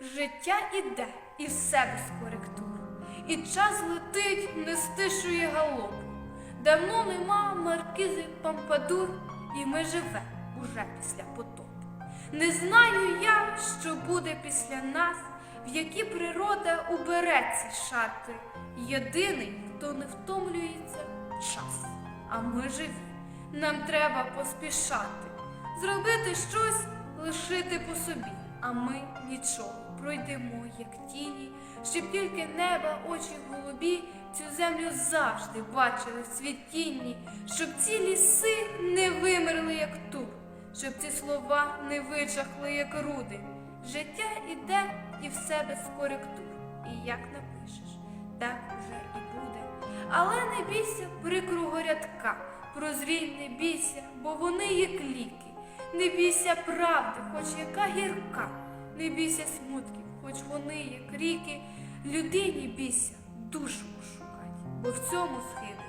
Життя іде і все без коректур, і час летить, не стишує галопу. Давно нема маркізи Пампадур, і ми живе уже після потопу. Не знаю я, що буде після нас, в які природа убере ці шати. Єдиний, хто не втомлюється час. А ми живі. Нам треба поспішати, зробити щось, лишити по собі. А ми нічого пройдемо, як тіні, щоб тільки неба, очі голубі цю землю завжди бачили в цвітінні, щоб ці ліси не вимерли, як тур, щоб ці слова не вичахли, як руди. Життя іде і все без коректур. І як напишеш, так уже і буде. Але не бійся прикрого рядка, прозрій не бійся, бо вони як ліки. Не бійся правди, хоч яка гірка, не бійся смутків, хоч вони як ріки. Людині бійся, душу шукать, бо в цьому навіки.